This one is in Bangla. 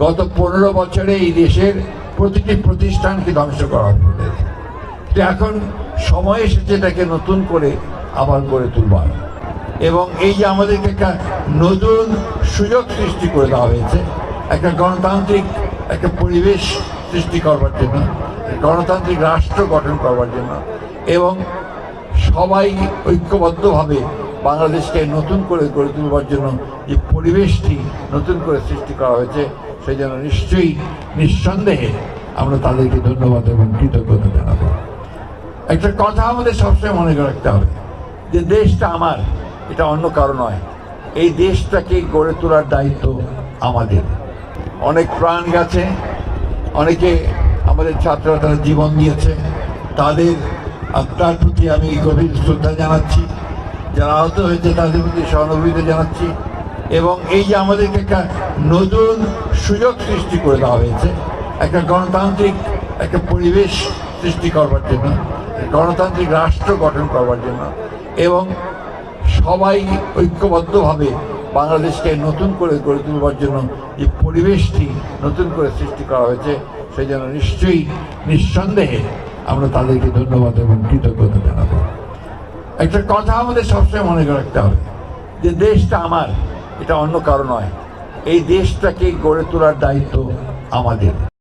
গত পনেরো বছরে এই দেশের প্রতিটি প্রতিষ্ঠানকে ধ্বংস করা তো এখন সময় এসেছে এটাকে নতুন করে আবার গড়ে তুলবার। এবং এই যে আমাদেরকে একটা নতুন সুযোগ সৃষ্টি করে দেওয়া হয়েছে, একটা গণতান্ত্রিক একটা পরিবেশ সৃষ্টি করবার জন্য, গণতান্ত্রিক রাষ্ট্র গঠন করবার জন্য, এবং সবাই ঐক্যবদ্ধভাবে বাংলাদেশকে নতুন করে গড়ে তুলবার জন্য যে পরিবেশটি নতুন করে সৃষ্টি করা হয়েছে সেই জন্য নিশ্চয়ই নিঃসন্দেহে আমরা তাদেরকে ধন্যবাদ এবং কৃতজ্ঞতা জানাব। একটা কথা আমাদের সবসময় মনে রাখতে হবে, যে দেশটা আমার, এটা অন্য কারও নয়। এই দেশটাকে গড়ে তোলার দায়িত্ব আমাদের। অনেক প্রাণ গেছে, অনেকে আমাদের ছাত্ররা তারা জীবন দিয়েছে। তাদের আত্মার প্রতি আমি গভীর শ্রদ্ধা জানাচ্ছি। যারা আহত হয়েছে তাদের প্রতি সহানুভূতি জানাচ্ছি। এবং এই যে আমাদেরকে একটা নতুন সুযোগ সৃষ্টি করে দেওয়া হয়েছে, একটা গণতান্ত্রিক একটা পরিবেশ সৃষ্টি করবার জন্য, গণতান্ত্রিক রাষ্ট্র গঠন করবার জন্য এবং সবাই ঐক্যবদ্ধভাবে বাংলাদেশকে নতুন করে গড়ে তুলবার জন্য যে পরিবেশটি নতুন করে সৃষ্টি করা হয়েছে, সেই জন্য নিশ্চয়ই নিঃসন্দেহে আমরা তাদেরকে ধন্যবাদ এবং কৃতজ্ঞতা জানাব। একটা কথা আমাদের সবসময় মনে রাখতে হবে যে দেশটা আমার এটা অন্য কারও নয়। এই দেশটাকে গড়ে তোলার দায়িত্ব আমাদের।